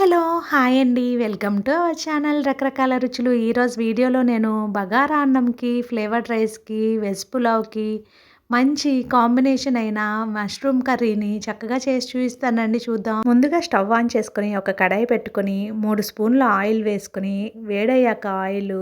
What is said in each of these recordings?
Hello hi అండి. Welcome to our channel. రకరకాల రుచులు. ఈరోజు వీడియోలో నేను బగారా అన్నంకి ఫ్లేవర్డ్ రైస్కి వెజ్ పులావ్కి మంచి కాంబినేషన్ అయిన మష్రూమ్ కర్రీని చక్కగా చేసి చూపిస్తానండి. చూద్దాం. ముందుగా స్టవ్ ఆన్ చేసుకొని ఒక కడాయి పెట్టుకొని మూడు స్పూన్ల ఆయిల్ వేసుకొని వేడయ్యాక ఆయిల్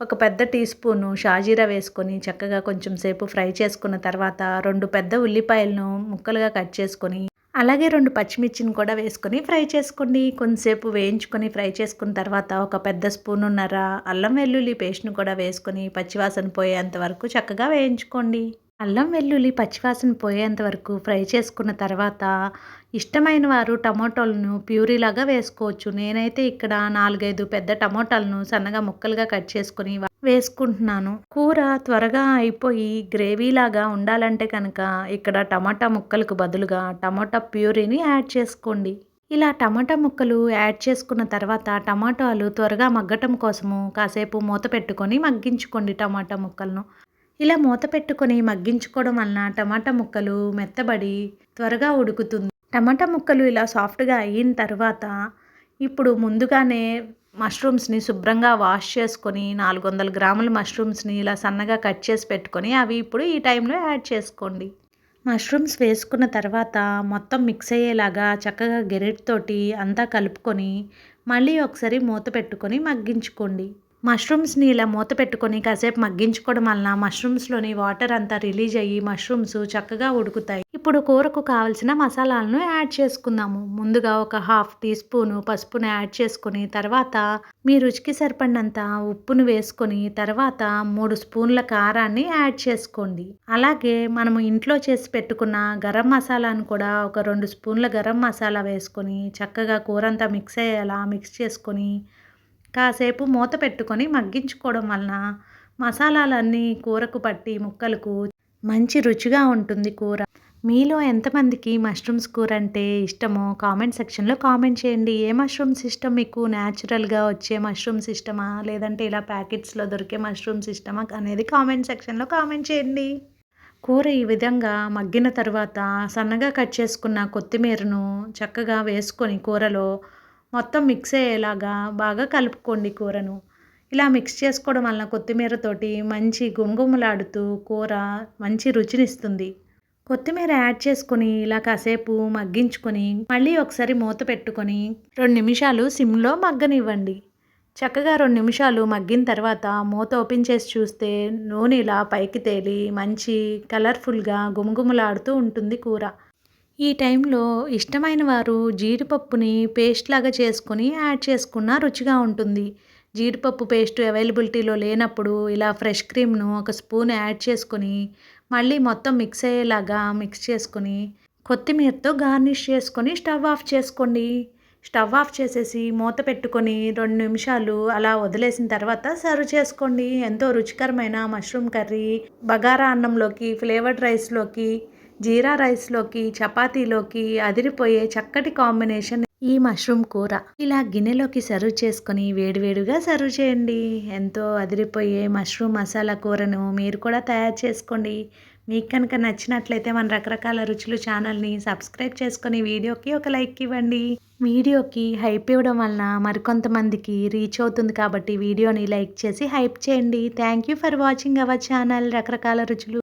ఒక పెద్ద టీ స్పూను షాజీరా వేసుకొని చక్కగా కొంచెం సేపు ఫ్రై చేసుకున్న తర్వాత రెండు పెద్ద ఉల్లిపాయలను ముక్కలుగా కట్ చేసుకొని అలాగే రెండు పచ్చిమిర్చిని కూడా వేసుకొని ఫ్రై చేసుకోండి. కొంతసేపు వేయించుకొని ఫ్రై చేసుకున్న తర్వాత ఒక పెద్ద స్పూన్ ఉన్నర అల్లం వెల్లుల్లి పేస్ట్ను కూడా వేసుకొని పచ్చివాసన పోయేంత వరకు చక్కగా వేయించుకోండి. అల్లం వెల్లుల్లి పచ్చివాసన పోయేంత వరకు ఫ్రై చేసుకున్న తర్వాత ఇష్టమైన వారు టమోటాలను ప్యూరీలాగా వేసుకోవచ్చు. నేనైతే ఇక్కడ నాలుగైదు పెద్ద టమోటాలను సన్నగా ముక్కలుగా కట్ చేసుకుని వేసుకుంటున్నాను. కూర త్వరగా అయిపోయి గ్రేవీలాగా ఉండాలంటే కనుక ఇక్కడ టమాటా ముక్కలకు బదులుగా టమాటా ప్యూరీని యాడ్ చేసుకోండి. ఇలా టమాటా ముక్కలు యాడ్ చేసుకున్న తర్వాత టమాటాలు త్వరగా మగ్గటం కోసము కాసేపు మూత పెట్టుకొని మగ్గించుకోండి టమాటా ముక్కలను. ఇలా మూత పెట్టుకొని మగ్గించుకోవడం వలన టమాటా ముక్కలు మెత్తబడి త్వరగా ఉడుకుతుంది. టమాటా ముక్కలు ఇలా సాఫ్ట్గా అయిన తర్వాత ఇప్పుడు ముందుగానే మష్రూమ్స్ని శుభ్రంగా వాష్ చేసుకొని నాలుగు వందల గ్రాముల మష్రూమ్స్ని ఇలా సన్నగా కట్ చేసి పెట్టుకొని అవి ఇప్పుడు ఈ టైంలో యాడ్ చేసుకోండి. మష్రూమ్స్ వేసుకున్న తర్వాత మొత్తం మిక్స్ అయ్యేలాగా చక్కగా గెరెట్తోటి అంతా కలుపుకొని మళ్ళీ ఒకసారి మూత పెట్టుకొని మగ్గించుకోండి. మష్రూమ్స్ని ఇలా మూత పెట్టుకొని కాసేపు మగ్గించుకోవడం వలన మష్రూమ్స్లోని వాటర్ అంతా రిలీజ్ అయ్యి మష్రూమ్స్ చక్కగా ఉడుకుతాయి. ఇప్పుడు కూరకు కావలసిన మసాలాలను యాడ్ చేసుకుందాము. ముందుగా ఒక హాఫ్ టీ స్పూను పసుపును యాడ్ చేసుకొని తర్వాత మీ రుచికి సరిపడినంత ఉప్పును వేసుకొని తర్వాత మూడు స్పూన్ల కారాన్ని యాడ్ చేసుకోండి. అలాగే మనము ఇంట్లో చేసి పెట్టుకున్న గరం మసాలాను కూడా ఒక రెండు స్పూన్ల గరం మసాలా వేసుకొని చక్కగా కూర అంతా మిక్స్ అయ్యేలా మిక్స్ చేసుకొని కాసేపు మూత పెట్టుకొని మగ్గించుకోవడం వలన మసాలాలన్నీ కూరకు పట్టి ముక్కలకు మంచి రుచిగా ఉంటుంది కూర. మీలో ఎంతమందికి మష్రూమ్స్ కూర అంటే ఇష్టమో కామెంట్ సెక్షన్లో కామెంట్ చేయండి. ఏ మష్రూమ్స్ ఇష్టం? మీకు న్యాచురల్గా వచ్చే మష్రూమ్స్ ఇష్టమా? లేదంటే ఇలా ప్యాకెట్స్లో దొరికే మష్రూమ్స్ ఇష్టమా? అనేది కామెంట్ సెక్షన్లో కామెంట్ చేయండి. కూర ఈ విధంగా మగ్గిన తర్వాత సన్నగా కట్ చేసుకున్న కొత్తిమీరను చక్కగా వేసుకొని కూరలో మొత్తం మిక్స్ అయ్యేలాగా బాగా కలుపుకోండి కూరను. ఇలా మిక్స్ చేసుకోవడం వలన కొత్తిమీరతోటి మంచి గుమగుమలాడుతూ కూర మంచి రుచినిస్తుంది. కొత్తిమీర యాడ్ చేసుకొని ఇలా కాసేపు మగ్గించుకొని మళ్ళీ ఒకసారి మూత పెట్టుకొని రెండు నిమిషాలు సిమ్లో మగ్గనివ్వండి. చక్కగా రెండు నిమిషాలు మగ్గిన తర్వాత మూత ఓపెన్ చేసి చూస్తే నూనె ఇలా పైకి తేలి మంచి కలర్ఫుల్గా గుమగుమలాడుతూ ఉంటుంది కూర. ఈ టైంలో ఇష్టమైన వారు జీడిపప్పుని పేస్ట్ లాగా చేసుకొని యాడ్ చేసుకున్నా రుచిగా ఉంటుంది. జీడిపప్పు పేస్ట్ అవైలబిలిటీలో లేనప్పుడు ఇలా ఫ్రెష్ క్రీమ్ను ఒక స్పూన్ యాడ్ చేసుకొని మళ్ళీ మొత్తం మిక్స్ అయ్యేలాగా మిక్స్ చేసుకొని కొత్తిమీరతో గార్నిష్ చేసుకొని స్టవ్ ఆఫ్ చేసుకోండి. స్టవ్ ఆఫ్ చేసేసి మూత పెట్టుకొని రెండు నిమిషాలు అలా వదిలేసిన తర్వాత సర్వ్ చేసుకోండి. ఎంతో రుచికరమైన మష్రూమ్ కర్రీ బగారా అన్నంలోకి ఫ్లేవర్డ్ రైస్లోకి జీరా రైస్లోకి చపాతీలోకి అదిరిపోయే చక్కటి కాంబినేషన్ ఈ మష్రూమ్ కూర. ఇలా గిన్నెలోకి సర్వ్ చేసుకొని వేడివేడిగా సర్వ్ చేయండి. ఎంతో అదిరిపోయే మష్రూమ్ మసాలా కూరను మీరు కూడా తయారు చేసుకోండి. మీకు కనుక నచ్చినట్లయితే మన రకరకాల రుచులు ఛానల్ని సబ్స్క్రైబ్ చేసుకొని వీడియోకి ఒక లైక్ ఇవ్వండి. వీడియోకి హైప్ ఇవ్వడం వలన మరికొంతమందికి రీచ్ అవుతుంది కాబట్టి వీడియోని లైక్ చేసి హైప్ చేయండి. Thank you for watching our channel. రకరకాల రుచులు